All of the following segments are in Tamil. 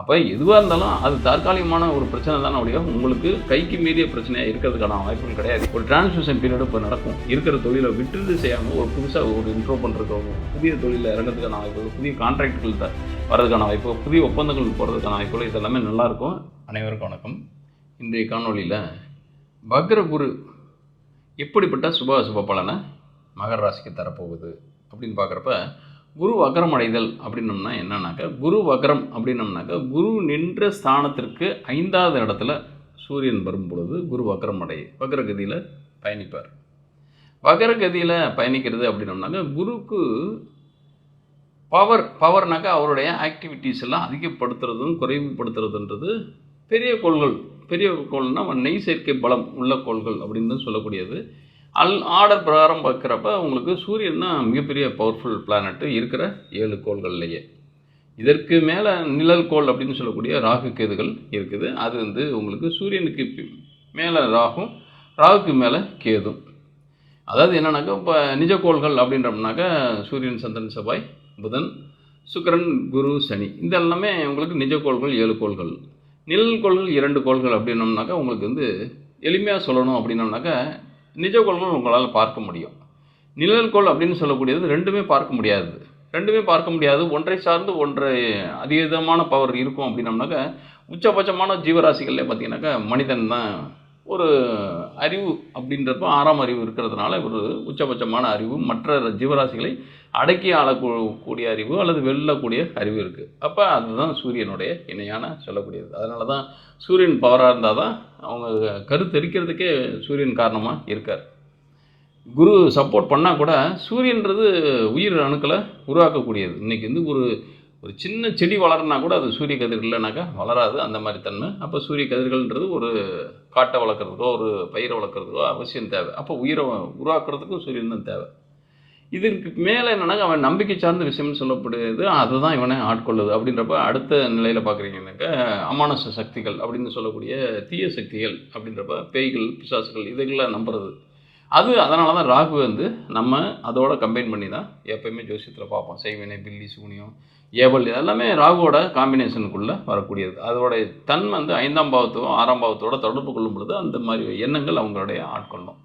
அப்போ எதுவாக இருந்தாலும் அது தற்காலிகமான ஒரு பிரச்சனை தானே ஒழிய உங்களுக்கு கைக்கு மீறிய பிரச்சனையாக இருக்கிறதுக்கான வாய்ப்புகள் கிடையாது. ஒரு டிரான்ஸ்மிஷன் பீரியட் இப்போ நடக்கும். இருக்கிற தொழிலை விட்டுட்டு செய்யாமல் ஒரு புதுசாக ஒரு இன்ட்ரோ பண்ணுறதுக்காகவும் புதிய தொழிலில் இறங்கிறதுக்கான வாய்ப்புகள் புதிய கான்ட்ராக்ட்கள் வர்றதுக்கான வாய்ப்பு புதிய ஒப்பந்தங்கள் போகிறதுக்கான வாய்ப்புகள் இதெல்லாமே நல்லாயிருக்கும். அனைவருக்கும் வணக்கம். இன்றைய காணொளியில் வக்ர குரு எப்படிப்பட்ட சுப அசுப பலனை மகர ராசிக்கு தரப்போகுது அப்படின்னு பார்க்குறப்ப குரு வக்ரம் அடைதல் அப்படின்னம்னா என்னன்னாக்கா குரு வக்ரம் அப்படின்னம்னாக்கா குரு நின்ற ஸ்தானத்திற்கு ஐந்தாவது இடத்துல சூரியன் வரும் பொழுது குரு வக்ரம் அடை வக்ரகதியில் பயணிப்பார். வக்ரகதியில் பயணிக்கிறது அப்படின்னம்னாக்கா குருக்கு பவர் பவர்னாக்கா அவருடைய ஆக்டிவிட்டீஸ் எல்லாம் அதிகப்படுத்துறதும் குறைவுபடுத்துறதுன்றது பெரிய கோள்கள். பெரிய கோள்னால் நெய் சேர்க்கை பலம் உள்ள கோள்கள் அப்படின்னு சொல்லக்கூடியது. அல் ஆர்டர் பிரகாரம் பார்க்குறப்ப உங்களுக்கு சூரியன் தான் மிகப்பெரிய பவர்ஃபுல் பிளானட்டு இருக்கிற ஏழு கோள்கள்லையே. இதற்கு மேலே நிழல் கோள் அப்படின்னு சொல்லக்கூடிய ராகு கேதுகள் இருக்குது. அது வந்து உங்களுக்கு சூரியனுக்கு மேலே ராகும் ராகுக்கு மேலே கேதும். அதாவது என்னன்னாக்கா இப்போ நிஜக்கோள்கள் அப்படின்றோம்னாக்கா சூரியன் சந்திரன் செவ்வாய் புதன் சுக்கிரன் குரு சனி. இது எல்லாமே உங்களுக்கு நிஜக்கோள்கள் ஏழு கோள்கள். நிழல் கோள்கள் இரண்டு கோள்கள் அப்படின்னோம்னாக்கா உங்களுக்கு வந்து எளிமையாக சொல்லணும் அப்படின்னோம்னாக்கா நிஜக்கோள்கள் உங்களால் பார்க்க முடியும். நிழல் கோள் அப்படின்னு சொல்லக்கூடியது ரெண்டுமே பார்க்க முடியாது. ரெண்டுமே பார்க்க முடியாது. ஒன்றை சார்ந்து ஒன்றை அதீதமான பவர் இருக்கும் அப்படின்னம்னாக்கா உச்சபட்சமான ஜீவராசிகள்லேயே பார்த்தீங்கன்னாக்கா மனிதன் தான் ஒரு அறிவு அப்படின்றப்ப ஆறாம் அறிவு இருக்கிறதுனால ஒரு உச்சபட்சமான அறிவு. மற்ற ஜீவராசிகளை அடக்கி ஆளக்கூடிய அறிவு அல்லது வெல்லக்கூடிய அறிவு இருக்குது அப்போ அதுதான் சூரியனுடைய இணையான சொல்லக்கூடியது. அதனால தான் சூரியன் பவராக இருந்தால் தான் அவங்க கருத்தரிக்கிறதுக்கே சூரியன் காரணமாக இருக்கார். குரு சப்போர்ட் பண்ணால் கூட சூரியன்றது உயிர் அணுக்களை உருவாக்கக்கூடியது. இன்றைக்கி வந்து ஒரு ஒரு சின்ன செடி வளரனா கூட அது சூரிய கதிர் இல்லைனாக்கா வளராது. அந்த மாதிரி தன்மை. அப்போ சூரிய கதிர்கள்ன்றது ஒரு காட்டை வளர்க்குறதுக்கோ ஒரு பயிரை வளர்க்குறதுக்கோ அவசியம் தேவை. அப்போ உயிரை உருவாக்குறதுக்கும் சூரியன் தான் தேவை. இதற்கு மேலே என்னன்னா அவன் நம்பிக்கை சார்ந்த விஷயம்னு சொல்லப்படுது அதுதான் இவனை ஆட்கொள்ளுது. அப்படின்றப்ப அடுத்த நிலையில் பார்க்குறீங்கன்னாக்கா அமானுஷ சக்திகள் அப்படின்னு சொல்லக்கூடிய தீய சக்திகள் அப்படின்றப்ப பேய்கள் பிசாசுகள் இதுகளை நம்புறது. அது அதனால தான் ராகு வந்து நம்ம அதோட கம்பைன் பண்ணி தான் எப்பயுமே ஜோசியத்தில் பார்ப்போம் செய்வினை பில்லி சூனியம் ஏவல் எல்லாமே ராகுவோட காம்பினேஷனுக்குள்ளே வரக்கூடியது. அதோடைய தன்மை வந்து ஐந்தாம் பாவத்தோ ஆறாம் பாவத்தோட தொடர்பு கொள்ளும் பொழுது அந்த மாதிரி எண்ணங்கள் அவங்களுடைய ஆட்கொள்ளும்.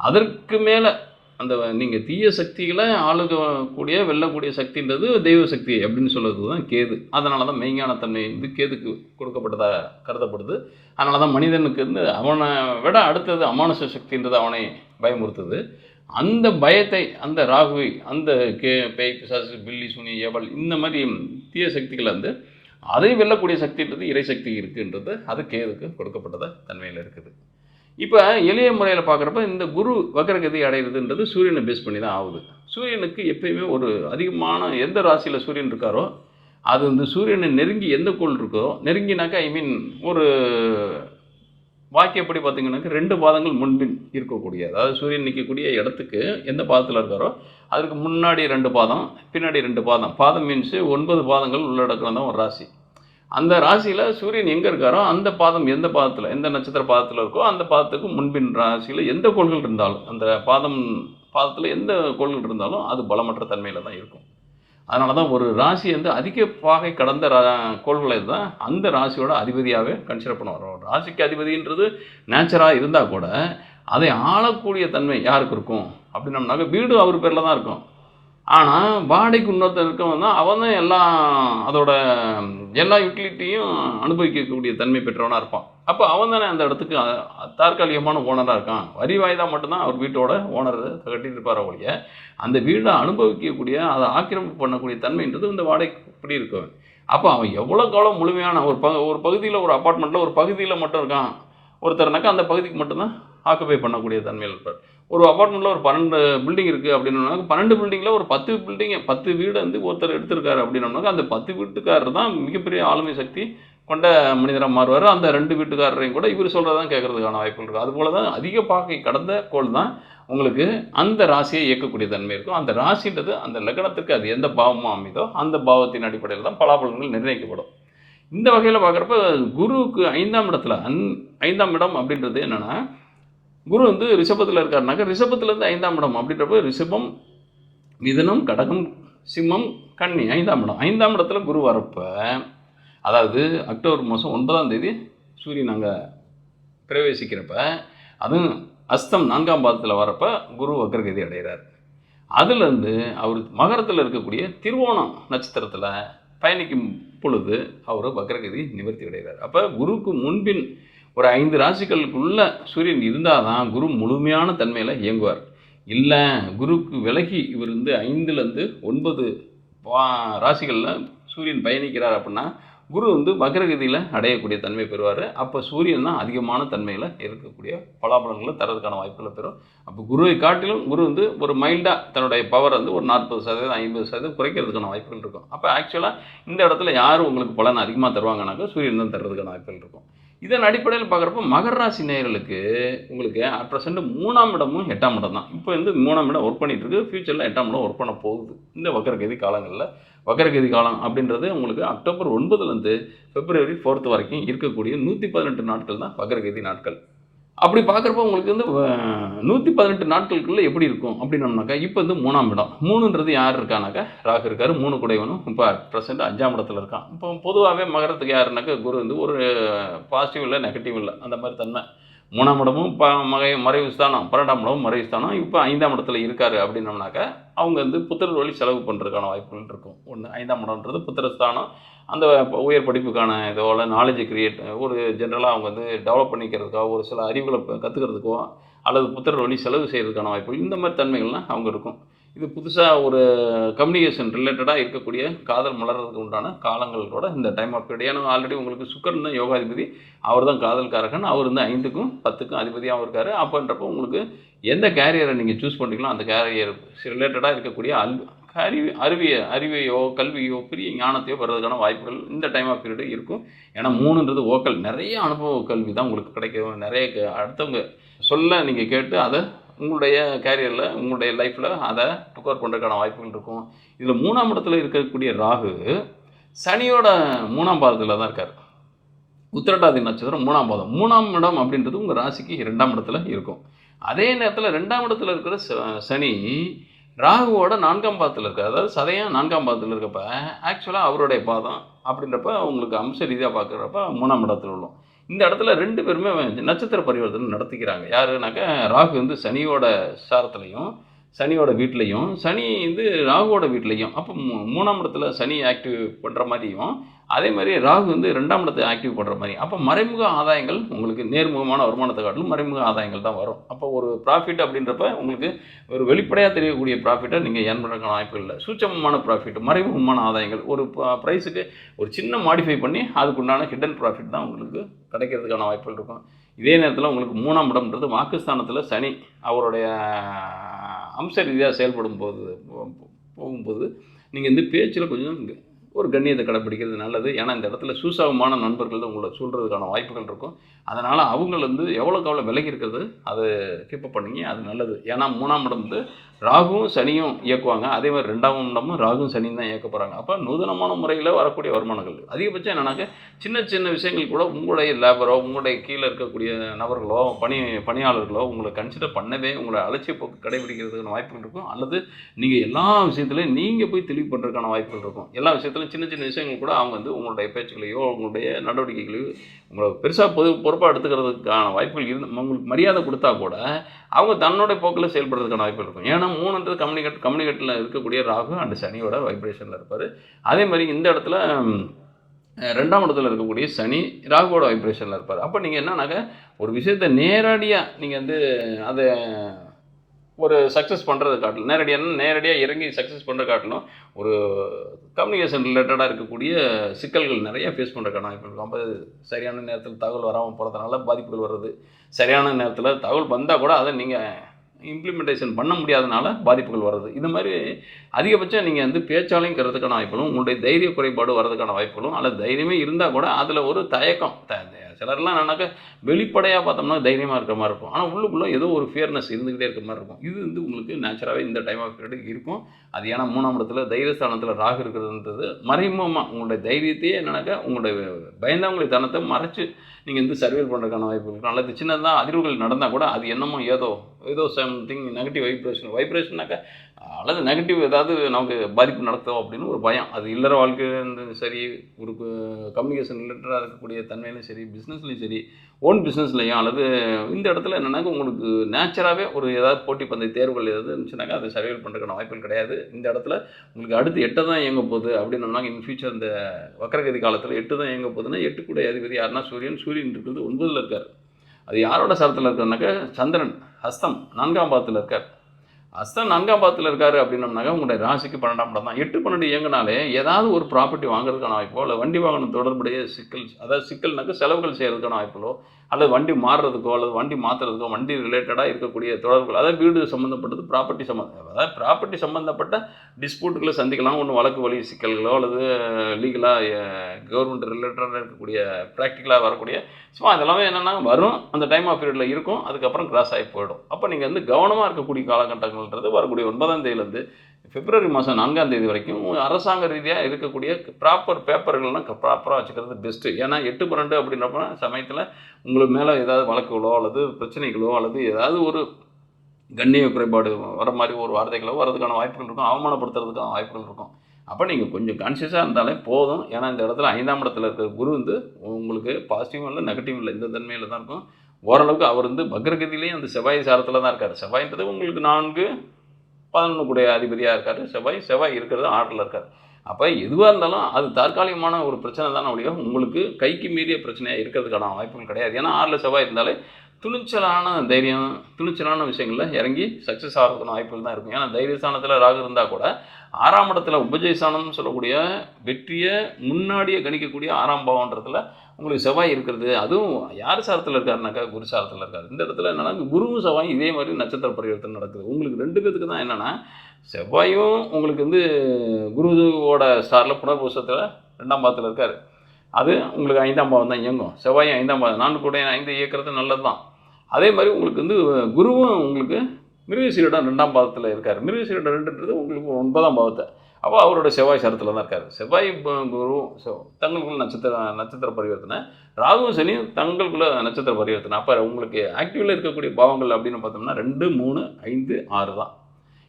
அதற்கு மேலே அந்த நீங்கள் தீய சக்திகளை ஆளுகக்கூடிய வெல்லக்கூடிய சக்தின்றது தெய்வ சக்தி அப்படின்னு சொல்கிறது தான் கேது. அதனால தான் மெய்ஞான தன்மை வந்து கேதுக்கு கொடுக்கப்பட்டதாக கருதப்படுது. அதனால தான் மனிதனுக்கு வந்து அவனை விட அடுத்தது அமானுஷ சக்தின்றது அவனை பயமுறுத்துது. அந்த பயத்தை அந்த ராகுவை அந்த கே பேய் பிசாசு பில்லி சுனி ஏவல் இந்த மாதிரி தீய சக்திகளை வந்து அதை வெல்லக்கூடிய சக்தின்றது இறைசக்தி இருக்குன்றது அது கேதுக்கு கொடுக்கப்பட்டத தன்மையில் இருக்குது. இப்போ எளிய முறையில் பார்க்குறப்ப இந்த குரு வக்ரகதி அடைகிறதுன்றது சூரியனை பேஸ் பண்ணி தான் ஆகுது. சூரியனுக்கு எப்பயுமே ஒரு அதிகமான எந்த ராசியில் சூரியன் இருக்காரோ அது வந்து சூரியனை நெருங்கி எந்த கோள் இருக்கோ நெருங்கினாக்கா ஐ மீன் ஒரு வாக்கியப்படி பார்த்தீங்கன்னாக்கா ரெண்டு பாதங்கள் முன்பின் இருக்கக்கூடிய அதாவது சூரியன் நிற்கக்கூடிய இடத்துக்கு எந்த பாதத்தில் இருக்காரோ அதுக்கு முன்னாடி ரெண்டு பாதம் பின்னாடி ரெண்டு பாதம். பாதம் மீன்ஸு ஒன்பது பாதங்கள் உள்ளடக்கிறதான் ஒரு ராசி. அந்த ராசியில் சூரியன் எங்கே இருக்காரோ அந்த பாதம் எந்த பாதத்தில் எந்த நட்சத்திர பாதத்தில் இருக்கோ அந்த பாதத்துக்கு முன்பின் ராசியில் எந்த கோள்கள் இருந்தாலும் அந்த பாதம் பாதத்தில் எந்த கோள்கள் இருந்தாலும் அது பலமற்ற தன்மையில் தான் இருக்கும். அதனால தான் ஒரு ராசி வந்து அதிக பாகை கடந்த ரா கோள்களை தான் அந்த ராசியோட அதிபதியாகவே கன்சிடர் பண்ணுவார். ராசிக்கு அதிபதின்றது நேச்சராக இருந்தால் கூட அதை ஆளக்கூடிய தன்மை யாருக்கு இருக்கும்? அப்படின்னம்னாக்க வீடு அவர் பேரில் தான் இருக்கும். ஆனால் வாடகைக்கு இன்னொருத்தன் இருக்கவன் தான் அவன் தான் எல்லாம் அதோட எல்லா யூட்டிலிட்டியும் அனுபவிக்கக்கூடிய தன்மை பெற்றவனாக இருப்பான். அப்போ அவன் தானே அந்த இடத்துக்கு தற்காலிகமான ஓனராக இருக்கான். வரி வாய்தா மட்டும்தான் அவர் வீட்டோட ஓனர் கட்டிட்டு இருப்பார் ஒழிய அந்த வீடை அனுபவிக்கக்கூடிய அதை ஆக்கிரமிப்பு பண்ணக்கூடிய தன்மைன்றது இந்த வாடகைக்கு இப்படி இருக்கும். அப்போ அவன் எவ்வளோ காலம் முழுமையான ஒரு பகு ஒரு பகுதியில் ஒரு அப்பார்ட்மெண்ட்டில் ஒரு பகுதியில் மட்டும் இருக்கான். ஒருத்தர்னாக்கா அந்த பகுதிக்கு மட்டும்தான் ஆக்குபை பண்ணக்கூடிய தன்மையில் இருப்பார். ஒரு அப்பார்ட்மெண்ட்டில் ஒரு பன்னெண்டு பில்டிங் இருக்குது அப்படின்னா பன்னெண்டு பில்டிங்கில் ஒரு பத்து பில்டிங் பத்து வீடு வந்து ஒருத்தர் எடுத்திருக்காரு அப்படின்னோம்னாக்கா அந்த பத்து வீட்டுக்காரர் தான் மிகப்பெரிய ஆளுமை சக்தி கொண்ட மனிதராக மாறுவார். அந்த ரெண்டு வீட்டுக்காரரையும் கூட இவர் சொல்கிறதான் கேட்குறதுக்கான வாய்ப்புகள் இருக்குது அதுபோல் தான் அதிக பாக்கை கடந்த கோள் தான் உங்களுக்கு அந்த ராசியை இயக்கக்கூடிய தன்மை இருக்கும். அந்த ராசின்றது அந்த லக்னத்திற்கு அது எந்த பாவமாக அமைதோ அந்த பாவத்தின் அடிப்படையில் தான் பலாபலன்கள் நிர்ணயிக்கப்படும். இந்த வகையில் பார்க்குறப்ப குருவுக்கு ஐந்தாம் இடத்துல அந் ஐந்தாம் இடம் அப்படின்றது என்னென்னா குரு வந்து ரிஷபத்தில் இருக்காருனாக்கா ரிஷபத்துலேருந்து ஐந்தாம் இடம். அப்படின்றப்ப ரிஷபம் மிதனம் கடகம் சிம்மம் கன்னி ஐந்தாம் இடம். ஐந்தாம் இடத்துல குரு வரப்போ அதாவது அக்டோபர் மாதம் ஒன்பதாம் தேதி சூரியன் அங்கே பிரவேசிக்கிறப்ப அதுவும் அஸ்தம் நான்காம் பாதத்தில் வரப்போ குரு வக்ரகதி அடைகிறார் அதுலேருந்து அவர் மகரத்தில் இருக்கக்கூடிய திருவோணம் நட்சத்திரத்தில் பயணிக்கும் பொழுது அவர் வக்ரகதி நிவர்த்தி அடைகிறார் அப்போ குருவுக்கு முன்பின் ஒரு ஐந்து ராசிகளுக்குள்ள சூரியன் இருந்தால் தான் குரு முழுமையான தன்மையில் இயங்குவார். இல்லை குருக்கு விலகி இவர் வந்து ஐந்துலேருந்து ஒன்பது ராசிகளில் சூரியன் பயணிக்கிறார் அப்படின்னா குரு வந்து வக்ரகதியில் அடையக்கூடிய தன்மை பெறுவார். அப்போ சூரியன் தான் அதிகமான தன்மையில் இருக்கக்கூடிய பலாபலங்களை தரதுக்கான வாய்ப்புகளை பெறும். அப்போ குருவை காட்டிலும் குரு வந்து ஒரு மைல்டாக தன்னுடைய பவர் வந்து ஒரு நாற்பது சதவீதம் ஐம்பது சதவீதம் குறைக்கிறதுக்கான வாய்ப்புகள் இருக்கும். அப்போ ஆக்சுவலாக இந்த இடத்துல யார் உங்களுக்கு பலன் அதிகமாக தருவாங்கனாக்கா சூரியன் தான் தர்றதுக்கான வாய்ப்புகள் இருக்கும். இதன் அடிப்படையில் பார்க்குறப்ப மகர ராசி நேயர்களுக்கு உங்களுக்கு அட் ப்ரெசென்ட் மூணாம் இடமும் எட்டாம் இடம் தான். இப்போ வந்து மூணாம் இடம் ஒர்க் பண்ணிகிட்ருக்கு ஃப்யூச்சரில் எட்டாம் இடம் ஒர்க் பண்ண போகுது. இந்த வக்கரகதி காலங்களில் வக்கரகதி காலம் அப்படின்றது உங்களுக்கு அக்டோபர் ஒன்பதுலேருந்து பிப்ரவரி ஃபோர்த் வரைக்கும் இருக்கக்கூடிய நூற்றி பதினெட்டு நாட்கள் தான் வக்கரகதி நாட்கள். அப்படி பார்க்குறப்ப உங்களுக்கு வந்து நூற்றி பதினெட்டு நாட்களுக்குள்ளே எப்படி இருக்கும் அப்படின்னம்னாக்கா இப்போ வந்து மூணாம் இடம். மூணுன்றது யார் இருக்கானாக்கா ராகு இருக்கார் மூணு குடைவனும் இப்போ ப்ரெசென்ட் அஞ்சாம் இடத்துல இருக்கான். இப்போ பொதுவாகவே மகரத்துக்கு யாருனாக்கா குரு வந்து ஒரு பாசிட்டிவ் இல்லை நெகட்டிவ் இல்லை அந்த மாதிரி தன்மை. மூணாம் இடமும் ப மகை மறைவு ஸ்தானம் பன்னெண்டாம் இடமும் மறைவு ஸ்தானம் இப்போ ஐந்தாம் இடத்துல இருக்கார் அப்படின்னோம்னாக்கா அவங்க வந்து புத்திரர் வழி செலவு பண்ணுறதுக்கான வாய்ப்புகள் இருக்கும். ஒன்று ஐந்தாம் இடம்ன்றது புத்திரஸ்தானம் அந்த உயர் படிப்புக்கான இதோ நாலேஜ் கிரியேட் ஒரு ஜென்ரலாக அவங்க வந்து டெவலப் பண்ணிக்கிறதுக்கோ ஒரு சில அறிவுகளை கற்றுக்கிறதுக்கோ அல்லது புத்திரர் வழி செலவு செய்கிறதுக்கான வாய்ப்புகள் இந்த மாதிரி தன்மைகள்லாம் அவங்க இருக்கும். இது புதுசாக ஒரு கம்யூனிகேஷன் ரிலேட்டடாக இருக்கக்கூடிய காதல் மலர்றதுக்கு உண்டான காலங்களோட இந்த டைம் ஆஃப் பீரியட் ஏன்னா ஆல்ரெடி உங்களுக்கு சுக்கரன் தான் யோகாதிபதி அவர் தான் காதல்காரகன். அவர் வந்து ஐந்துக்கும் பத்துக்கும் அதிபதியாகவும் இருக்கார். அப்போன்றப்போ உங்களுக்கு எந்த கேரியரை நீங்கள் சூஸ் பண்ணுறீங்களோ அந்த கேரியர் ரிலேட்டடாக இருக்கக்கூடிய அல் அறிவி அறிவிய அறிவையோ கல்வியோ பெரிய ஞானத்தையோ வர்றதுக்கான வாய்ப்புகள் இந்த டைம் ஆஃப் பீரியடு இருக்கும். ஏன்னா மூணுன்றது ஓக்கல் நிறைய அனுபவ கல்வி தான் உங்களுக்கு கிடைக்கும். நிறைய க- அடுத்தவங்க சொல்ல நீங்கள் கேட்டு அதை உங்களுடைய கேரியரில் உங்களுடைய லைஃப்பில் அதை டுக்கர் பண்ணுறதுக்கான வாய்ப்புகள் இருக்கும். இதில் மூணாம் இடத்துல இருக்கக்கூடிய ராகு சனியோட மூணாம் பாதத்தில் தான் இருக்கார். உத்திரட்டாதி நட்சத்திரம் மூணாம் பாதம். மூணாம் இடம் அப்படின்றது உங்கள் ராசிக்கு இரண்டாம் இடத்துல இருக்கும். அதே நேரத்தில் ரெண்டாம் இடத்துல இருக்கிற ச- சனி ராகுவோட நான்காம் பாதத்தில் இருக்கார். அதாவது சதையாக நான்காம் பாதத்தில் இருக்கப்ப ஆக்சுவலாக அவருடைய பாதம் அப்படின்றப்ப உங்களுக்கு அம்ச ரீதியாக பார்க்குறப்ப மூணாம் இடத்துல உள்ளோம். இந்த இடத்துல ரெண்டு பேருமே நட்சத்திர பரிவர்த்தனை நடத்திக்கிறாங்க. யாருனாக்கா ராகு வந்து சனியோட சாரத்துலையும் சனியோட வீட்லேயும் சனி வந்து ராகுவோட வீட்லேயும் அப்போ மூ- மூணாம் இடத்துல சனி ஆக்டிவ் பண்ணுற மாதிரியும் அதே மாதிரி ராகு வந்து ரெண்டாம் இடத்தை ஆக்டிவ் பண்ணுற மாதிரி அப்போ மறைமுக ஆதாயங்கள் உங்களுக்கு நேர்முகமான வருமானத்தை காட்டிலும் மறைமுக ஆதாயங்கள் தான் வரும். அப்போ ஒரு ப்ராஃபிட் அப்படின்றப்ப உங்களுக்கு ஒரு வெளிப்படையாக தெரியக்கூடிய ப்ராஃபிட்டை நீங்கள் ஏர்ன் பண்ணுறதுக்கான வாய்ப்பு இல்லை. சூட்சமமான ப்ராஃபிட் மறைமுகமான ஆதாயங்கள். ஒரு ப்ரைஸுக்கு ஒரு சின்ன மாடிஃபை பண்ணி அதுக்குண்டான ஹிடன் ப்ராஃபிட் தான் உங்களுக்கு கிடைக்கிறதுக்கான வாய்ப்புகள் இருக்கும். இதே நேரத்தில் உங்களுக்கு மூணாம் இடம்ன்றது வாக்குஸ்தானத்தில் சனி அவருடைய அம்ச ரீதியாக செயல்படும் போது போகும்போது நீங்கள் வந்து பேச்சில் கொஞ்சம் ஒரு கண்ணியத்தை கடைப்பிடிக்கிறது நல்லது. ஏன்னா இந்த இடத்துல சூசாகமான நண்பர்கள் தான் உங்களை சொல்கிறதுக்கான வாய்ப்புகள் இருக்கும். அதனால் அவங்க வந்து எவ்வளோக்கு எவ்வளோ விலகி இருக்கிறது அதை கீப்பப் பண்ணிங்க அது நல்லது. ஏன்னா மூணாம் இடம் வந்து ராகுவும் சனியும் இயக்குவாங்க. அதே மாதிரி ரெண்டாம் இடமும் ராகுவும் சனியும் தான் இயக்க போகிறாங்க அப்போ நூதனமான முறையில் வரக்கூடிய வருமானங்கள். அதிகபட்சம் என்னன்னாக்க சின்ன சின்ன விஷயங்கள் கூட உங்களுடைய லேபரோ உங்களுடைய கீழே இருக்கக்கூடிய நபர்களோ பணி பணியாளர்களோ உங்களை கன்சிடர் பண்ணவே உங்களை அலட்சிய போக்கு கடைபிடிக்கிறதுக்கான வாய்ப்புகள் இருக்கும். அல்லது நீங்கள் எல்லா விஷயத்துலையும் நீங்கள் போய் தெளிவு பண்ணுறதுக்கான வாய்ப்புகள் இருக்கும். எல்லா விஷயத்துலையும் சின்ன சின்ன விஷயங்கள் கூட அவங்க வந்து உங்களுடைய பேச்சுக்களையோ உங்களுடைய நடவடிக்கைகளையோ உங்களை பெருசாக பொது பொறுப்பாக எடுத்துக்கிறதுக்கான வாய்ப்புகள் இருந்து உங்களுக்கு மரியாதை கொடுத்தா கூட அவங்க தன்னோட போக்கில் செயல்படுறதுக்கான வாய்ப்புகள் இருக்கும். ஏன்னா மூணுன்றது கம்யூனிகேட் கம்யூனிகேட்டில் இருக்கக்கூடிய ராகு அண்ட் சனியோட வைப்ரேஷனில் இருப்பார். அதே மாதிரி இந்த இடத்துல ரெண்டாம் இடத்துல இருக்கக்கூடிய சனி ராகுவோட வைப்ரேஷனில் இருப்பார். அப்போ நீங்கள் என்னன்னாக்க ஒரு விஷயத்தை நேரடியாக நீங்கள் வந்து அதை ஒரு சக்ஸஸ் பண்ணுறது காட்டணும். நேரடியாக நேரடியாக இறங்கி சக்ஸஸ் பண்ணுற காட்டணும். ஒரு கம்யூனிகேஷன் ரிலேட்டடாக இருக்கக்கூடிய சிக்கல்கள் நிறைய ஃபேஸ் பண்ணுறதுக்கான வாய்ப்பு இருக்கும் அப்போ சரியான நேரத்தில் தகவல் வராமல் போகிறதுனால பாதிப்புகள் வர்றது. சரியான நேரத்தில் தகவல் வந்தால் கூட அதை நீங்கள் இம்ப்ளிமெண்டேஷன் பண்ண முடியாதனால பாதிப்புகள் வர்றது. இந்த மாதிரி அதிகபட்சம் நீங்கள் வந்து பேச்சாலையும் கருத்துக்கான வாய்ப்புகளும் உங்களுடைய தைரிய குறைபாடு வர்றதுக்கான வாய்ப்புகளும் அல்லது தைரியமே இருந்தால் கூட அதில் ஒரு தயக்கம் த- சிலர்லாம் என்னன்னாக்கா வெளிப்படையாக பார்த்தோம்னா தைரியமாக இருக்கிற மாதிரி இருக்கும். ஆனால் உள்ளுக்குள்ளே ஏதோ ஒரு ஃபியர்னஸ் இருந்துக்கிட்டே இருக்கிற மாதிரி இருக்கும். இது வந்து உங்களுக்கு நேச்சுராகவே இந்த டைம் ஆஃப் பீரியட் இருக்கும். அது ஏன்னா மூணாம் இடத்துல தைரியஸ்தானத்தில் ராகு இருக்கிறதுன்றது மறைமுகமாக உங்களுடைய தைரியத்தையே என்னன்னாக்கா உங்களுடைய பயந்தவங்களுடைய தனத்தை மறைச்சு நீங்கள் வந்து சர்வேல் பண்ணுறதுக்கான வாய்ப்பு இருக்கும் அல்லது சின்னதாக அதிர்வுகள் நடந்தால் கூட அது என்னமோ ஏதோ ஏதோ சம்திங் நெகட்டிவ் வைப்ரேஷன் வைப்ரேஷன்னாக்கா அல்லது நெகட்டிவ் ஏதாவது நமக்கு பாதிப்பு நடத்தும் அப்படின்னு ஒரு பயம். அது இல்லற வாழ்க்கையிலேருந்து சரி ஒரு கம்யூனிகேஷன் ரிலேட்டடாக இருக்கக்கூடிய தன்மையிலும் சரி பிஸ்னஸ்லையும் சரி ஓன் பிஸ்னஸ்லையும் அல்லது இந்த இடத்துல என்னன்னாக்கா உங்களுக்கு நேச்சராகவே ஒரு ஏதாவது போட்டி பந்தய தேர்வுகள் ஏதாவது இருந்துச்சுனாக்கா அதை சர்வைவல் பண்ணுறதுக்கான வாய்ப்புகள் கிடையாது. இந்த இடத்துல உங்களுக்கு அடுத்து எட்டை தான் இயங்க போகுது அப்படின்னோம்னா இன் ஃபியூச்சர் இந்த வக்கரகதி காலத்தில் எட்டு தான் இயங்க போகுதுன்னா கூட அதிபதி யாருன்னா சூரியன். சூரியன் இருக்கிறது ஒன்பதில் இருக்கார். அது யாரோட சரத்தில் இருக்காருனாக்கா சந்திரன் ஹஸ்தம் நான்காம் பாதத்தில் இருக்கார். அஸ்தான் நான்காம் பாதத்தில் இருக்காரு அப்படின்னம்னாக்க உங்களுடைய ராசிக்கு பன்னெண்டாம் படம் தான். எட்டு பன்னெண்டு இயங்கினாலே ஏதாவது ஒரு ப்ராப்பர்ட்டி வாங்குறதுக்கான வாய்ப்போ இல்லை வண்டி வாகனம் தொடர்புடைய சிக்கல் அதாவது சிக்கல்னாக்க செலவுகள் செய்கிறதுக்கான வாய்ப்புகளோ அல்லது வண்டி மாறுறதுக்கோ அல்லது வண்டி மாற்றுறதுக்கோ வண்டி ரிலேட்டடாக இருக்கக்கூடிய தொடர்புகள் அதாவது வீடு சம்மந்தப்பட்டது ப்ராப்பர்ட்டி சம்மந்தம் அதாவது ப்ராப்பர்ட்டி சம்மந்தப்பட்ட டிஸ்பியூட்டுகளை சந்திக்கலாம். ஒன்று வழக்கு வழி சிக்கல்களோ அல்லது லீகலாக கவர்மெண்ட் ரிலேட்டடாக இருக்கக்கூடிய ப்ராக்டிக்கலாக வரக்கூடிய ஸோ அதெல்லாமே என்னென்னா வரும். அந்த டைம் ஆஃப் பீரியடில் இருக்கும். அதுக்கப்புறம் கிராஸ் ஆகி போயிடும். அப்போ நீங்கள் வந்து கவனமாக இருக்கக்கூடிய காலகட்டங்கள்ன்றது வரக்கூடிய ஒன்பதாம் தேதியிலேருந்து பிப்ரவரி மாதம் நான்காம் தேதி வரைக்கும் அரசாங்க ரீதியாக இருக்கக்கூடிய ப்ராப்பர் பேப்பர்கள்லாம் ப்ராப்பராக வச்சுக்கிறது பெஸ்ட்டு ஏன்னா எட்டு பன்னெண்டு அப்படின்றப்ப சமயத்தில் உங்களுக்கு மேலே ஏதாவது வழக்குகளோ அல்லது பிரச்சனைகளோ அல்லது ஏதாவது ஒரு கண்ணிய குறைபாடு வர மாதிரி ஒரு வார்த்தைகளோ வரதுக்கான வாய்ப்புகள் இருக்கும் அவமானப்படுத்துறதுக்கான வாய்ப்புகள் இருக்கும். அப்போ நீங்கள் கொஞ்சம் கான்சியஸாக இருந்தாலே போதும். ஏன்னா இந்த இடத்துல ஐந்தாம் இடத்துல இருக்கிற குரு வந்து உங்களுக்கு பாசிட்டிவும் இல்லை நெகட்டிவ் இல்லை இந்த தன்மையில் தான் இருக்கும். ஓரளவுக்கு அவர் வந்து பக்ரகதியிலையும் அந்த செவ்வாய் சாரத்தில் தான் இருக்கார். செவ்வாய்ன்றது உங்களுக்கு நான்கு பதினொன்றுக்குடைய அதிபதியாக இருக்கார் செவ்வாய். செவ்வாய் இருக்கிறது ஆர்டரில் இருக்கார். அப்போ எதுவாக இருந்தாலும் அது தற்காலிகமான ஒரு பிரச்சனை தானே ஒழிய உங்களுக்கு கைக்கு மீறிய பிரச்சனையாக இருக்கிறதுக்கான வாய்ப்புகள் கிடையாது. ஏன்னா ஆறில் செவ்வாய் இருந்தாலே துணிச்சலான தைரியம் துணிச்சலான விஷயங்களில் இறங்கி சக்ஸஸ் ஆகிறதுக்கான வாய்ப்புகள் தான் இருக்கும். ஏன்னா தைரியஸ்தானத்தில் ராகு இருந்தால் கூட ஆறாம் இடத்துல உபஜயஸ்தானம்னு சொல்லக்கூடிய வெற்றியை முன்னாடியே கணிக்கக்கூடிய ஆறாம் பாவன்றதுல உங்களுக்கு செவ்வாய் இருக்கிறது. அதுவும் யார் சாரத்தில் இருக்காருனாக்கா? குரு சாரத்தில் இருக்காரு. இந்த இடத்துல என்னன்னா குருவும் செவ்வாயும் இதே மாதிரி நட்சத்திர பரிவர்த்தனை நடக்குது. உங்களுக்கு ரெண்டு பேத்துக்கு தான் என்னென்னா செவ்வாயும் உங்களுக்கு வந்து குருவோட ஸ்டாரில் புனர்பூசத்தில் ரெண்டாம் பாவத்தில் இருக்கார். அது உங்களுக்கு ஐந்தாம் பாவம் தான் இயங்கும். செவ்வாயும் ஐந்தாம் பாவம் நான்கு கூட ஐந்து இயக்கிறது நல்லது தான் அதே மாதிரி உங்களுக்கு வந்து குருவும் உங்களுக்கு மிருகசீரிடம் ரெண்டாம் பாதத்தில் இருக்கார். மிருகசீரிடம் ரெண்டுன்றது உங்களுக்கு ஒன்பதாம் பாவத்தை. அப்போ அவரோட செவ்வாய் சரத்தில் தான் இருக்கார். செவ்வாய் குரு தங்களுக்குள்ள நட்சத்திர நட்சத்திர பரிவர்த்தனை. ராகுவும் சனியும் தங்களுக்குள்ள நட்சத்திர பரிவர்த்தனை. அப்போ உங்களுக்கு ஆக்டிவில் இருக்கக்கூடிய பாவங்கள் அப்படின்னு பார்த்தோம்னா ரெண்டு மூணு ஐந்து ஆறு தான்.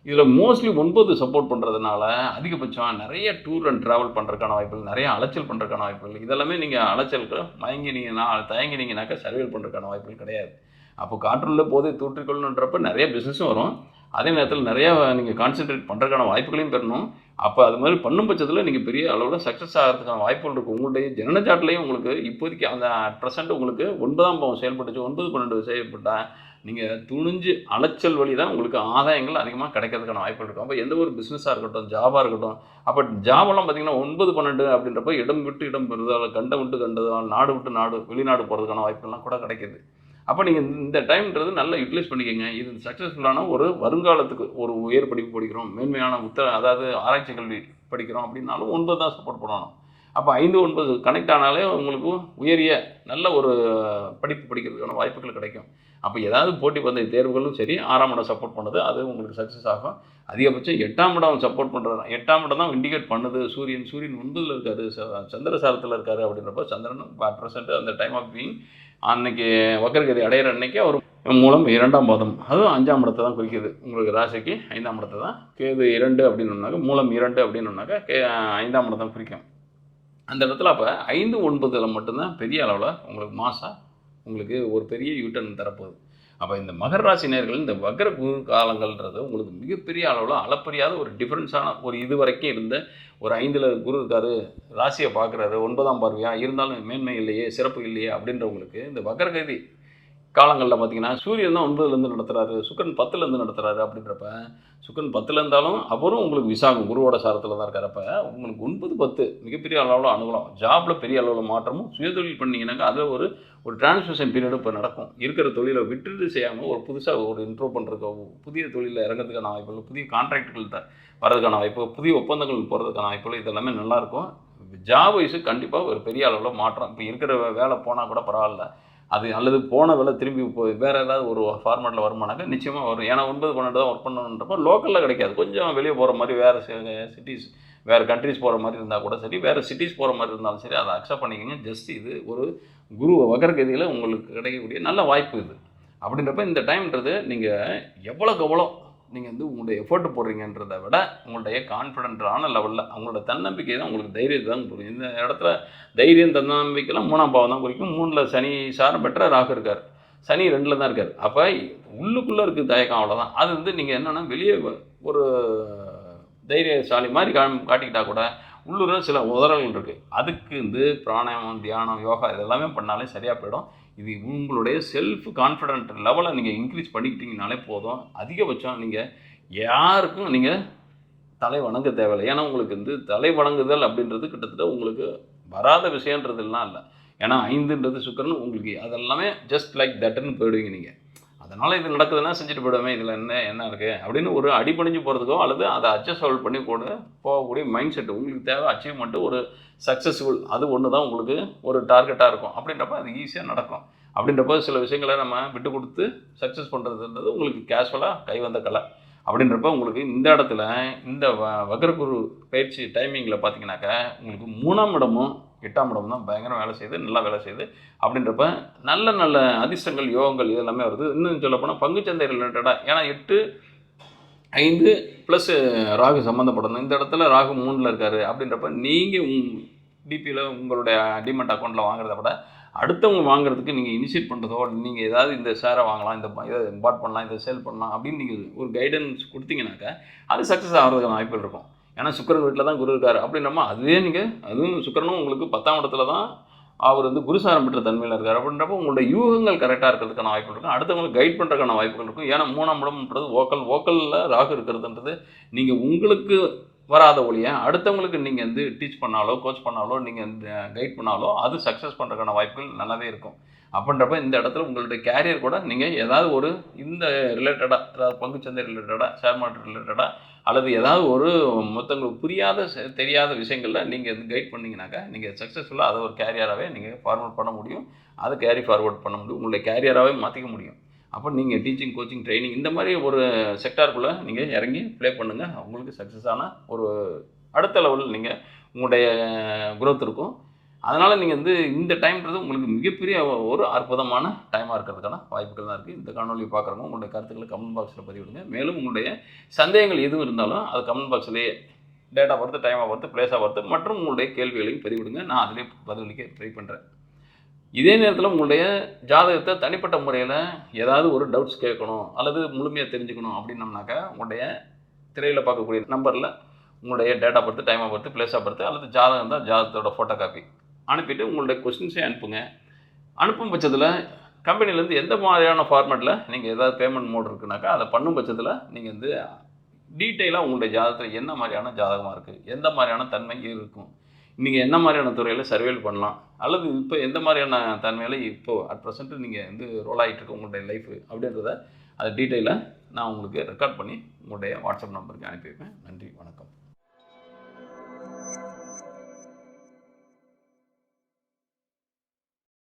இதில் மோஸ்ட்லி ஒன்பது சப்போர்ட் பண்ணுறதுனால அதிகபட்சம் நிறைய டூர் அண்ட் ட்ராவல் பண்ணுறதுக்கான வாய்ப்புகள் நிறைய அலைச்சல் பண்ணுறதுக்கான வாய்ப்புகள். இதெல்லாமே நீங்கள் அலைச்சலுக்கு மயங்கினீங்கன்னா தயங்கினீங்கனாக்கா சர்வேல் பண்ணுறதுக்கான வாய்ப்புகள் கிடையாது. அப்போ காற்றுள்ள போதே தூற்றிக்கொள்ளணுன்றப்ப நிறைய பிஸ்னஸும் வரும். அதே நேரத்தில் நிறையா நீங்கள் கான்சென்ட்ரேட் பண்ணுறதுக்கான வாய்ப்புகளையும் பெறணும். அப்போ அது மாதிரி பண்ணும் பட்சத்தில் நீங்கள் பெரிய அளவில் சக்ஸஸ் ஆகிறதுக்கான வாய்ப்புகள் இருக்குது உங்களுடைய ஜனனச்சாட்டிலையும் உங்களுக்கு இப்போதைக்கு அந்த ப்ரெசண்ட் உங்களுக்கு ஒன்பதாம் பாவம் செயல்பட்டுச்சு. ஒன்பது பன்னெண்டு செயல்பட்டால் நீங்கள் துணிஞ்சு அலைச்சல் வழி தான் உங்களுக்கு ஆதாயங்கள் அதிகமாக கிடைக்கிறதுக்கான வாய்ப்புகள் இருக்கும். அப்போ எந்த ஒரு பிஸ்னஸாக இருக்கட்டும் ஜாபாக இருக்கட்டும் அப்போ ஜாபெல்லாம் பார்த்தீங்கன்னா ஒன்பது பன்னெண்டு அப்படின்றப்ப இடம் விட்டு இடம் பெறுதால் கண்டம் விட்டு கண்டதால் நாடு விட்டு நாடு வெளிநாடு போகிறதுக்கான வாய்ப்புகள்லாம் கூட கிடைக்கிது. அப்போ நீங்கள் இந்த டைம்ன்றது நல்லா யூட்டிலைஸ் பண்ணிக்கோங்க. இது சக்ஸஸ்ஃபுல்லான ஒரு வருங்காலத்துக்கு ஒரு உயர் படிப்பு படிக்கிறோம். மேன்மையான உத்தர அதாவது ஆராய்ச்சி கல்வி படிக்கிறோம் அப்படின்னாலும் ஒன்பது தான் சப்போர்ட் பண்ணணும். அப்போ ஐந்து ஒன்பது கனெக்ட் ஆனாலே உங்களுக்கு உயரிய நல்ல ஒரு படிப்பு படிக்கிறதுக்கான வாய்ப்புகள் கிடைக்கும். அப்போ ஏதாவது போட்டி பந்தய தேர்வுகளும் சரி ஆறாம் இடம் சப்போர்ட் பண்ணுது. அது உங்களுக்கு சக்ஸஸ் ஆகும். அதிகபட்சம் எட்டாம் இடம் சப்போர்ட் பண்ணுறது எட்டாம் இடம் தான் இண்டிகேட் பண்ணுது. சூரியன் சூரியன் ஒன்பதில் இருக்காரு. சந்திரசாரத்தில் இருக்காரு அப்படின்றப்ப சந்திரன் ப்ரெசென்ட் அந்த டைம் ஆஃப் பீங் அன்னைக்கு வக்கரகதி அடையிற அன்னைக்கு அவர் மூலம் இரண்டாம் பாதம் அதுவும் அஞ்சாம் இடத்தை தான் குறிக்குது. உங்களுக்கு ராசிக்கு ஐந்தாம் இடத்தை தான். கேது இரண்டு அப்படின்னு மூலம் இரண்டு அப்படின்னாக்கா கே ஐந்தாம் இடம் தான் குறிக்கும். அந்த இடத்துல அப்போ ஐந்து ஒன்பதில் மட்டும்தான் பெரிய அளவில் உங்களுக்கு மாதம் உங்களுக்கு ஒரு பெரிய யூட்டன் தரப்போகுது. அப்போ இந்த மகர ராசி நேர்கள் இந்த வக்ர குரு காலங்கள்ன்றது உங்களுக்கு மிகப்பெரிய அளவில் அளப்பரியாத ஒரு டிஃப்ரென்ஸான ஒரு இது வரைக்கும் இருந்த ஒரு ஐந்தில் குரு இருக்காரு ராசியை பார்க்குறாரு ஒன்பதாம் பார்வையா இருந்தாலும் மேன்மை இல்லையே சிறப்பு இல்லையே அப்படின்றவங்களுக்கு இந்த வக்ரகதி காலங்களில் பார்த்தீங்கன்னா சூரியன் தான் ஒன்பதுலேருந்து நடத்துகிறாரு சுக்கரன் பத்துலேருந்து நடத்துகிறாரு அப்படின்றப்ப சுக்கரன் பத்தில் இருந்தாலும் அவரும் உங்களுக்கு விசாகம் குருவோட சாரத்தில் தான் இருக்கிறப்ப உங்களுக்கு ஒன்பது பத்து மிகப்பெரிய அளவில் அனுகூலம். ஜாபில் பெரிய அளவில் மாற்றமும் சுயதொழில் பண்ணிங்கனாக்கா அதில் ஒரு ஒரு டிரான்ஸ்மிஷன் பீரியட் இப்போ நடக்கும். இருக்கிற தொழிலை விட்டுட்டு செய்யாமல் ஒரு புதுசாக ஒரு இன்ட்ரோ பண்ணுறதுக்கோ புதிய தொழிலில் இறங்கிறதுக்கான வாய்ப்புகள் புதிய கான்ட்ராக்டுகள் த வர்றதுக்கான வாய்ப்பு புதிய ஒப்பந்தங்கள் போகிறதுக்கான வாய்ப்புகள் இது எல்லாமே நல்லாயிருக்கும் ஜாப் வைஸு கண்டிப்பாக ஒரு பெரிய அளவில் மாற்றம். இப்போ இருக்கிற வேலை போனால் கூட பரவாயில்ல. அது அல்லது போன வேலை திரும்பி போய் வேறு ஏதாவது ஒரு ஃபார்மேட்டில் வருமானாக்க நிச்சயமாக வரும். ஏன்னா ஒன்பது பன்னெண்டு தான் ஒர்க் பண்ணணுன்றப்போ லோக்கலில் கிடைக்காது. கொஞ்சம் வெளியே போகிற மாதிரி வேறு சிட்டிஸ் வேறு கண்ட்ரிஸ் போகிற மாதிரி இருந்தால் கூட சரி வேறு சிட்டிஸ் போகிற மாதிரி இருந்தாலும் சரி அதை அக்செப்ட் பண்ணிக்கோங்க. ஜஸ்ட் இது ஒரு குரு வகர்கதியில் உங்களுக்கு கிடைக்கக்கூடிய நல்ல வாய்ப்பு இது. அப்படின்றப்ப இந்த டைம்ன்றது நீங்கள் எவ்வளோக்கு எவ்வளோ நீங்கள் வந்து உங்களுடைய எஃபோர்ட் போடுறீங்கன்றதை விட உங்களுடைய கான்ஃபிடென்ட்டான லெவலில் அவங்களோட தன்னம்பிக்கை தான் உங்களுக்கு தைரியத்தை தான் புரியும் இந்த இடத்துல தைரியம் தன்னம்பிக்கைலாம் மூணாம் பாவம் தான் குறிக்கும். மூணில் சனி சாரம் பெற்ற ராகு இருக்கார். சனி ரெண்டில் தான் இருக்கார். அப்போ உள்ளுக்குள்ளே இருக்குது தயக்கம் அவ்வளோதான் அது வந்து நீங்கள் என்னென்னா வெளியே ஒரு தைரியசாலி மாதிரி கா காட்டிக்கிட்டா கூட உள்ளூரில் சில உதறல்கள் இருக்குது அதுக்கு வந்து பிராணாயாமம் தியானம் யோகா இதெல்லாமே பண்ணாலே சரியாக போயிடும். இது உங்களுடைய செல்ஃப் கான்ஃபிடென்ட் லெவலை நீங்கள் இன்க்ரீஸ் பண்ணிக்கிட்டீங்கனாலே போதும். அதிகபட்சம் நீங்கள் யாருக்கும் நீங்கள் தலை வணங்க தேவையில்லை. ஏன்னா உங்களுக்கு வந்து தலை வணங்குதல் அப்படின்றது கிட்டத்தட்ட உங்களுக்கு வராத விஷயன்றதுலாம் இல்லை. ஏன்னா ஐந்துன்றது சுக்கரன் உங்களுக்கு அதெல்லாமே ஜஸ்ட் லைக் தட்டுன்னு போயிடுவீங்க நீங்கள் அதனால் இது நடக்குதுன்னா செஞ்சுட்டு போயிடுமே இதில் என்ன என்ன இருக்குது அப்படின்னு ஒரு அடிபணிஞ்சு போகிறதுக்கோ அல்லது அதை அட்ஜஸ்ட் பண்ணி கூட போகக்கூடிய மைண்ட் செட் உங்களுக்கு தேவை அச்சீவ்மெண்ட்டு ஒரு சக்ஸஸ்ஃபுல் அது ஒன்று தான் உங்களுக்கு ஒரு டார்கெட்டாக இருக்கும். அப்படின்றப்ப அது ஈஸியாக நடக்கும். அப்படின்றப்போ சில விஷயங்களை நம்ம விட்டு கொடுத்து சக்ஸஸ் பண்ணுறதுன்றது உங்களுக்கு கேஷுவலாக கை வந்த கலை. அப்படின்றப்ப உங்களுக்கு இந்த இடத்துல இந்த வ வக்ரகுரு பயிற்சி டைமிங்கில் பார்த்தீங்கன்னாக்கா உங்களுக்கு மூணாம் இடமும் எட்டாம் இடம் தான் பயங்கரம் வேலை செய்யுது நல்லா வேலை செய்யுது அப்படின்றப்ப நல்ல நல்ல அதிர்ஷ்டங்கள் யோகங்கள் இதெல்லாமே வருது. இன்னும் சொல்லப்போனால் பங்குச்சந்தை ரிலேட்டடாக ஏன்னா எட்டு ஐந்து ப்ளஸ் ராகு சம்மந்தப்படணும் இந்த இடத்துல ராகு மூணில் இருக்கார் அப்படின்றப்ப நீங்கள் உங் டிபியில் உங்களுடைய டிமெண்ட் அக்கௌண்ட்டில் வாங்குறத விட அடுத்தவங்க வாங்குறதுக்கு நீங்கள் இனிஷியேட் பண்ணுறதோ நீங்கள் ஏதாவது இந்த ஷேரை வாங்கலாம் இந்த இதை இம்பார்ட் பண்ணலாம் இதை சேல் பண்ணலாம் அப்படின்னு நீங்கள் ஒரு கைடன்ஸ் கொடுத்தீங்கன்னாக்கா அது சக்ஸஸ் ஆகிறதுக்கான வாய்ப்புகள் இருக்கும். ஏன்னா சுக்கிரன் வீட்டில் தான் குரு இருக்கார். அப்படின்றமா அதுவே நீங்கள் அதுவும் சுக்கிரனும் உங்களுக்கு பத்தாம் இடத்துல தான் அவர் வந்து குருசாரம் பெற்ற தன்மையில் இருக்கார். அப்படின்றப்ப உங்களோட யூகங்கள் கரெக்டாக இருக்கிறதுக்கான வாய்ப்புகள் இருக்கும். அடுத்தவங்களுக்கு கைட் பண்ணுறதுக்கான வாய்ப்புகள் இருக்கும். ஏன்னா மூணாம் இடம்ன்றது ஓக்கல் ஓக்கலில் ராகு இருக்கிறதுன்றது நீங்கள் உங்களுக்கு வராத ஒழிய அடுத்தவங்களுக்கு நீங்கள் வந்து டீச் பண்ணாலோ கோச் பண்ணாலோ நீங்கள் கைட் பண்ணாலோ அது சக்ஸஸ் பண்ணுறதுக்கான வாய்ப்புகள் நல்லாவே இருக்கும். அப்படின்றப்ப இந்த இடத்துல உங்களுடைய கேரியர் கூட நீங்கள் ஏதாவது ஒரு இந்த ரிலேட்டடாக அதாவது பங்குச்சந்தை ரிலேட்டடாக ஷேர் மார்க்கெட் ரிலேட்டடாக அல்லது ஏதாவது ஒரு மொத்தங்களுக்கு புரியாத தெரியாத விஷயங்களில் நீங்கள் வந்து கைட் பண்ணிங்கனாக்கா நீங்கள் சக்ஸஸ்ஃபுல்லாக அதை ஒரு கேரியராகவே நீங்கள் ஃபார்வர்ட் பண்ண முடியும். அதை கேரி ஃபார்வர்ட் பண்ண முடியும். உங்களுடைய கேரியராகவே மாற்றிக்க முடியும். அப்போ நீங்கள் டீச்சிங் கோச்சிங் ட்ரைனிங் இந்த மாதிரி ஒரு செக்டாருக்குள்ளே நீங்கள் இறங்கி ப்ளே பண்ணுங்கள் உங்களுக்கு சக்ஸஸான ஒரு அடுத்த லெவலில் நீங்கள் உங்களுடைய குரோத் இருக்கும். அதனால் நீங்கள் வந்து இந்த டைம்ன்றது உங்களுக்கு மிகப்பெரிய ஒரு அற்புதமான டைமாக இருக்கிறதுக்கான வாய்ப்புகள் தான் இருக்குது இந்த காணொலியை பார்க்குறவங்க உங்களுடைய கருத்துக்களை கமெண்ட் பாக்ஸில் பதிவிடுங்க. மேலும் உங்களுடைய சந்தேகங்கள் எதுவும் இருந்தாலும் அது கமெண்ட் பாக்ஸ்லேயே டேட்டா பொறுத்து டைமாக பொறுத்து பிளேஸாக பொறுத்து மற்றும் உங்களுடைய கேள்விகளையும் பதிவிடுங்க. நான் அதிலே பதிலளிக்க ட்ரை பண்ணுறேன் இதே நேரத்தில் உங்களுடைய ஜாதகத்தை தனிப்பட்ட முறையில் ஏதாவது ஒரு டவுட்ஸ் கேட்கணும் அல்லது முழுமையாக தெரிஞ்சுக்கணும் அப்படின்னம்னாக்கா உங்களுடைய திரையில் பார்க்கக்கூடிய நம்பரில் உங்களுடைய டேட்டா பொறுத்து டைமாக பொறுத்து பிளேஸாக பொறுத்து அல்லது ஜாதகம் தான் ஜாதகத்தோட ஃபோட்டோ காப்பி அனுப்பிட்டு உங்களுடைய கொஸ்டின்ஸே அனுப்புங்க. அனுப்பும் பட்சத்தில் கம்பெனிலேருந்து எந்த மாதிரியான ஃபார்மேட்டில் நீங்கள் ஏதாவது பேமெண்ட் மோட் இருக்குனாக்கா அதை பண்ணும் பட்சத்தில் நீங்கள் வந்து டீட்டெயிலாக உங்களுடைய ஜாதகத்தில் என்ன மாதிரியான ஜாதகமாக இருக்குது எந்த மாதிரியான தன்மை இருக்கும் நீங்கள் என்ன மாதிரியான துறையில் சர்வேல் பண்ணலாம் அல்லது இப்போ எந்த மாதிரியான தன்மையில் இப்போ அட் ப்ரெசென்ட்டு நீங்கள் வந்து ரோல் ஆகிட்டு உங்களுடைய லைஃப் அப்படின்றத அதை டீட்டெயிலாக நான் உங்களுக்கு ரெக்கார்ட் பண்ணி உங்களுடைய வாட்ஸ்அப் நம்பருக்கு அனுப்பி வைப்பேன் நன்றி வணக்கம்.